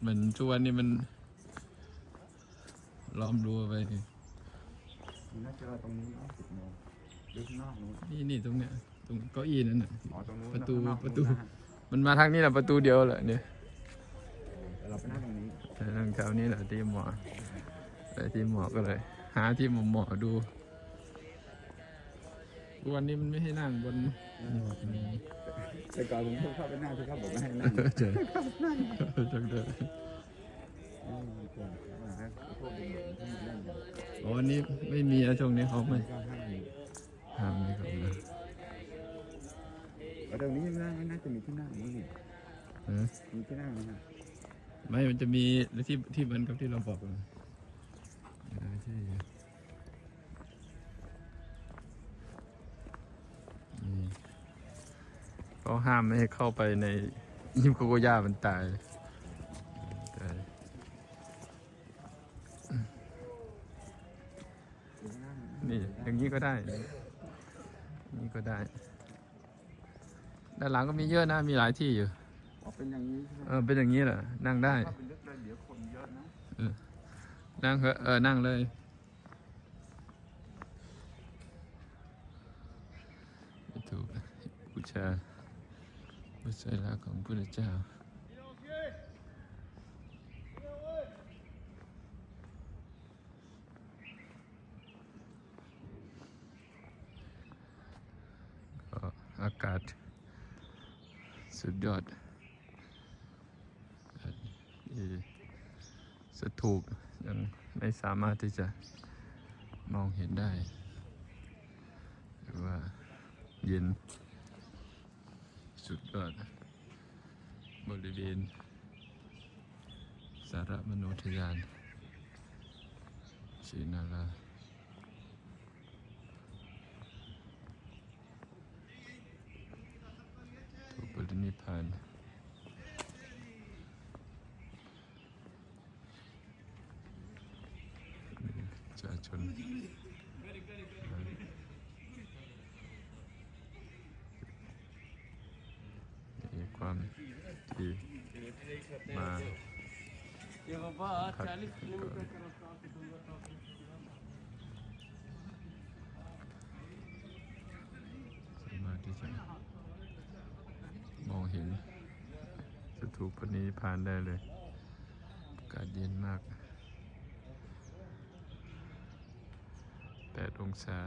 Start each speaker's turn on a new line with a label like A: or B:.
A: เหมือนทุกวันนี้มันล้อมรั้วไป
B: มันน่าจะตรงนี้เนาะสิบโมงหรือข้างนอกนู้น
A: นี่นี่ตรงเนี้ยตรงเก้าอี้นั่นน่ะ
B: อ๋อตรงนู้น
A: ประตู
B: ข้างนอก
A: ประตู
B: นู้นนฮ
A: มันมาทางนี้แหละประตูเดียวแหละเนี่ย
B: แต่เราไปนั่งตรงนี้
A: แต่ทางแถวนี้แหละที่หมอไปที่หมอก็เลย หาที่หมอหมอดูวันนี้มันไม่ให้นั่งบน
B: แต่ก่อนผมเข้าไปนั่งที่เขาบอกไม่ให้นั่ง
A: เจอจังเลย
B: อืมก่อนว่าฮะพวกเด็กๆที่มาเล่นกัน
A: อ๋อวันนี้ไม่มีนะช่วงนี้เขาไม่
B: ก็ห้ามอยู่
A: ห้ามไม่เขานะ
B: แล้วตรงนี้น่าน่าจะมีที่นั่งนี่นี่
A: เออ
B: มีที่นั่งนะฮะ
A: ไม่มันจะมีที่ที่เหมือนกับที่เราบอกเลย เขาห้ามไม่ให้เข้าไปในยิมโกโกย่ามันตายตาย
B: มีที่นั่ง
A: นี่ อย่างนี้ก็ได้ นี่ก็ได้ ด้านหลังก็มีเยอะนะ มีหลายที่อยู่
B: อ๋อเป็นอย่างนี้ใช่ไหม
A: เออเป็นอย่างนี้เหรอ นั่งได้
B: ถ้าเป็นลึกเลยเดี๋ยวคนเยอะนะ
A: นั่งเถอะเออ นั่งเลยไม่ถูกบูชา บูชาลาของพระเจ้าก็อากาศสุดยอดสถูกยังไม่สามารถที่จะมองเห็นได้ หรือว่าเย็น สุดยอดบริเวณสารมโนทยานศรีนาราถูกปรินิพพานประชาชนมีความ ที่มาสามารถที่จะมองเห็นสถูปนี้ผ่านได้เลยอากาศเย็นมาก8องศา